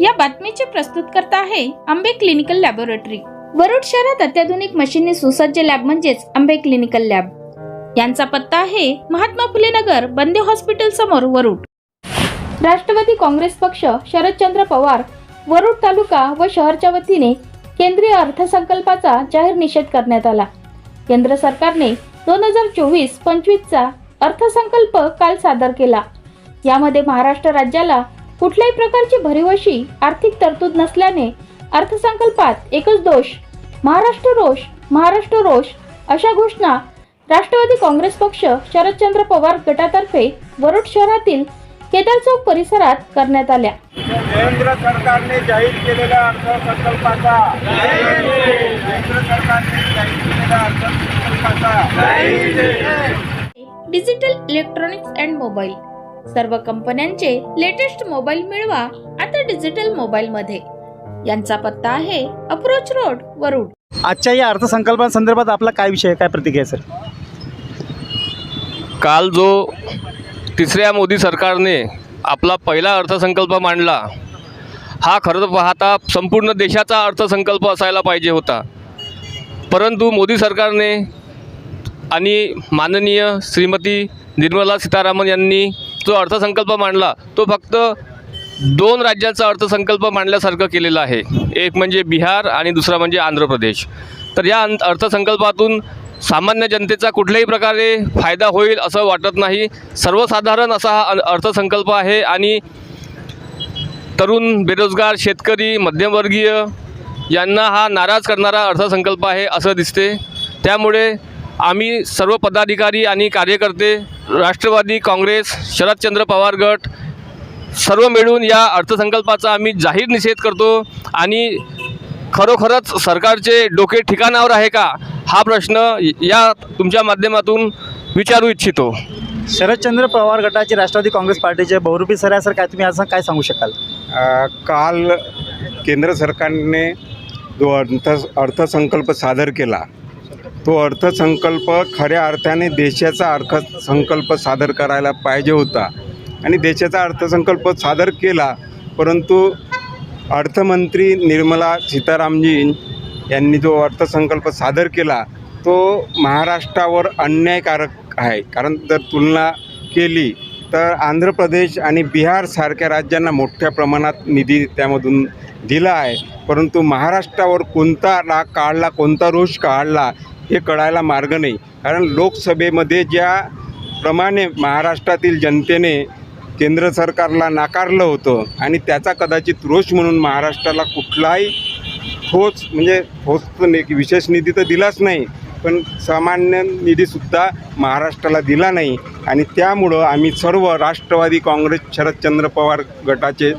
या बातमीचे प्रस्तुतकर्ता आहे आंबे क्लिनिकल लॅबोरेटरी. वरुड शहरात अत्याधुनिक मशीनने सुसज्ज लॅब म्हणजेच आंबे क्लिनिकल लॅब. यांचा पत्ता आहे महात्मा फुले नगर बंदे हॉस्पिटल समोर वरुड. राष्ट्रवादी काँग्रेस पक्ष शरदचंद्र पवार वरुड तालुका व शहरच्या वतीने केंद्रीय अर्थसंकल्पाचा जाहीर निषेध करण्यात आला. केंद्र सरकारने दोन हजार चोवीस पंचवीसचा अर्थसंकल्प काल सादर केला. यामध्ये महाराष्ट्र राज्याला कुठल्याही प्रकारची भरीव अशी आर्थिक तरतूद नसल्याने अर्थसंकल्पात एकच दोष महाराष्ट्र रोष महाराष्ट्र रोष अशा घोषणा राष्ट्रवादी काँग्रेस पक्ष शरदचंद्र पवार गटातर्फे वरुड शहरातील केदार चौक परिसरात करण्यात आल्या. केंद्र सरकारने जाहीर केलेल्या अर्थसंकल्पाचा केंद्र सरकारने जाहीर केलेल्या अर्थसंकल्पाचा डिजिटल इलेक्ट्रॉनिक्स अँड मोबाईल सर्व कंपन्यांचे लेटेस्ट मोबाईल मिळवा आता डिजिटल मोबाईल मध्ये. यांचा पत्ता आहे अप्रोच रोड वरुड. आजच्या या अर्थसंकल्पासंदर्भात आपला काय विषय आहे काय प्रतिक्रिया सर? काल जो तिसऱ्या मोदी सरकारने आपला पहिला अर्थसंकल्प मांडला हा खरं पाहता संपूर्ण देशाचा अर्थसंकल्प असायला पाहिजे होता. परंतु मोदी सरकारने आणि माननीय श्रीमती निर्मला सीतारामन यांनी जो अर्थसंकल्प मांडला तो फक्त दोन राज्याचा अर्थसंकल्प मांडल्यासारखं केलेला आहे. एक म्हणजे बिहार आणि दुसरा म्हणजे आंध्र प्रदेश. तर या अर्थसंकल्पातून सामान्य जनतेचा कुठल्याही प्रकारे फायदा होईल असं वाटत नाही. सर्वसाधारण असा हा अ- अर्थसंकल्प आहे आणि तरुण बेरोजगार शेतकरी मध्यमवर्गीय यांना हा नाराज करणारा अर्थसंकल्प आहे असं दिसते. त्यामुळे आम्ही सर्व पदाधिकारी आणि कार्यकर्ते राष्ट्रवादी काँग्रेस शरदचंद्र पवार गट सर्व मिळून या अर्थसंकल्पाचा आम्ही जाहीर निषेध करतो. आणि खरोखरच सरकारचे डोके ठिकाणावर आहे का? हा प्रश्न या तुमच्या माध्यमातून विचारू इच्छितो. शरदचंद्र पवार गटाचे राष्ट्रवादी काँग्रेस पार्टीचे बहुरूपी सर आहे सर काय तुम्ही असं काय सांगू शकाल? काल केंद्र सरकारने जो अर्थ अर्थसंकल्प सादर केला तो अर्थसंकल्प खऱ्या अर्थाने देशाचा अर्थसंकल्प सादर करायला पाहिजे होता. आणि देशाचा अर्थसंकल्प सादर केला परंतु अर्थमंत्री निर्मला सीतारामजी यांनी जो अर्थसंकल्प सादर केला तो महाराष्ट्रावर अन्यायकारक आहे. कारण जर तुलना केली तर आंध्र प्रदेश आणि बिहारसारख्या राज्यांना मोठ्या प्रमाणात निधी त्यामधून दिला आहे. परंतु महाराष्ट्रावर कोणता राग काढला कोणता रोष काढला हे कळायला मार्ग नाही. कारण लोकसभेमध्ये ज्या प्रमाणे महाराष्ट्रातील जनतेने केंद्र सरकारला नाकारलं होतं आणि त्याचा कदाचित रोष म्हणून महाराष्ट्राला कुठलाही ठोस म्हणजे ठोस तर नाही की विशेष निधी तर दिलाच नाही पण सामान्य निधीसुद्धा महाराष्ट्राला दिला नाही. आणि त्यामुळं आम्ही सर्व राष्ट्रवादी काँग्रेस शरदचंद्र पवार गटाचे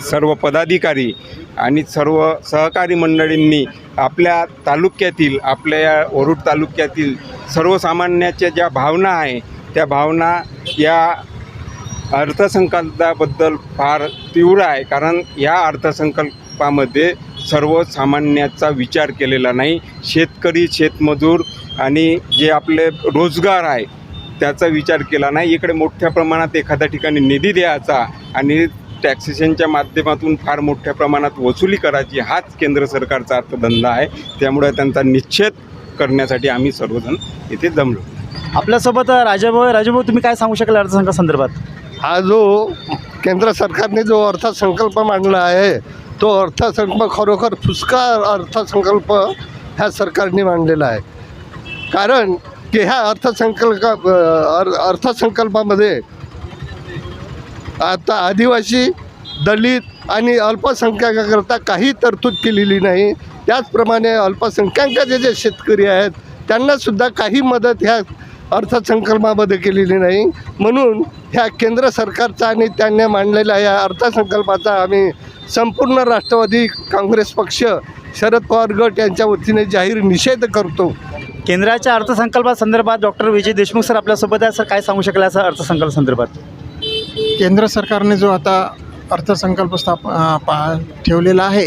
सर्व पदाधिकारी आणि सर्व सहकारी मंडळींनी आपल्या तालुक्यातील आपल्या या वरुड तालुक्यातील सर्वसामान्याच्या ज्या भावना आहे त्या भावना या अर्थसंकल्पाबद्दल फार तीव्र आहे. कारण या अर्थसंकल्पामध्ये सर्वसामान्याचा विचार केलेला नाही. शेतकरी शेतमजूर आणि जे आपले रोजगार आहे त्याचा विचार केला नाही. इकडे मोठ्या प्रमाणात एखाद्या ठिकाणी निधी द्यायचा आणि टॅक्सेशनच्या माध्यमातून फार मोठ्या प्रमाणात वसुली करायची हाच केंद्र सरकारचा अर्थधंदा आहे. त्यामुळे त्यांचा निश्चित करण्यासाठी आम्ही सर्वजण इथे जमलो आपल्यासोबत राजाभाऊ. राजाभाऊ तुम्ही काय सांगू शकाल अर्थसंकल्पासंदर्भात हा जो केंद्र सरकारने जो अर्थसंकल्प मांडला आहे तो अर्थसंकल्प खरोखर फुसका अर्थसंकल्प ह्या सरकारने मांडलेला आहे. कारण की ह्या अर्थसंकल्प अर अर्थसंकल्पामध्ये आता आदिवासी दलित आणि अल्पसंख्याकाकरता काही तरतूद केलेली नाही. त्याचप्रमाणे अल्पसंख्याकाचे जे शेतकरी आहेत त्यांनासुद्धा काही मदत ह्या अर्थसंकल्पामध्ये केलेली नाही. म्हणून ह्या केंद्र सरकारचा आणि त्यांनी मांडलेल्या या अर्थसंकल्पाचा आम्ही संपूर्ण राष्ट्रवादी काँग्रेस पक्ष शरद पवार गट यांच्या वतीने जाहीर निषेध करतो. केंद्राच्या अर्थसंकल्पासंदर्भात डॉक्टर विजय देशमुख सर आपल्यासोबत आहे सर काय सांगू शकाल असं अर्थसंकल्पासंदर्भात केंद्र सरकारने जो आता अर्थसंकल्प स्थाप पा ठेवलेला आहे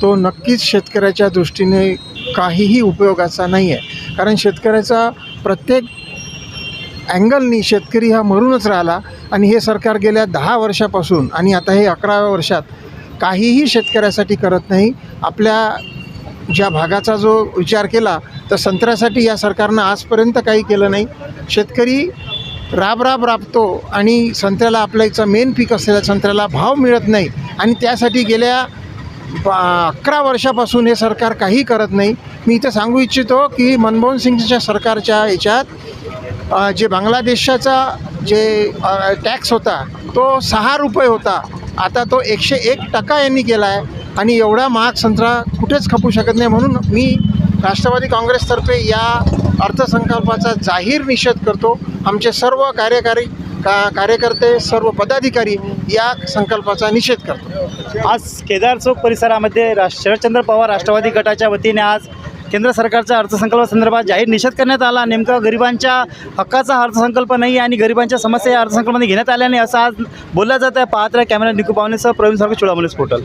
तो नक्कीच शेतकऱ्याच्या दृष्टीने काहीही उपयोगाचा नाही आहे कारण शेतकऱ्याचा प्रत्येक अँगलनी शेतकरी हा मरूनच राहिला आणि हे सरकार गेल्या दहा वर्षापासून आणि आता हे अकराव्या वर्षात काहीही शेतकऱ्यासाठी करत नाही आपल्या ज्या भागाचा जो विचार केला तर संत्र्यासाठी या सरकारनं आजपर्यंत काही केलं नाही. शेतकरी राब राब राबतो आणि संत्र्याला आपल्या इथचं मेन पीक असलेल्या संत्र्याला भाव मिळत नाही. आणि त्यासाठी गेल्या अकरा वर्षापासून हे सरकार काही करत नाही. मी इथं सांगू इच्छितो की मनमोहन सिंगच्या सरकारच्या याच्यात जे बांगलादेशाचा जे टॅक्स होता तो सहा रुपये होता. आता तो एकशे एक टक्का यांनी केला आहे आणि एवढा महाग संत्रा कुठेच खपू शकत नाही म्हणून मी राष्ट्रवादी काँग्रेसतर्फे या अर्थसंकल्पाचा जाहीर निषेध करतो. आमचे सर्व कार्यकारी का कार्यकर्ते सर्व पदाधिकारी या संकल्पाचा निषेध करतो. आज केदार चौक परिसरामध्ये राष्ट्र शरदचंद्र पवार राष्ट्रवादी गटाच्या वतीने आज केंद्र सरकारच्या अर्थसंकल्पासंदर्भात जाहीर निषेध करण्यात आला. नेमकं गरिबांच्या हक्काचा अर्थसंकल्प नाही आणि गरिबांच्या समस्या या अर्थसंकल्पामध्ये घेण्यात आल्या नाही असं आज बोलला जात आहे पाहत कॅमेरा निकू पावणेसह प्रवीण सारखं चुडामुलीस पोर्टल.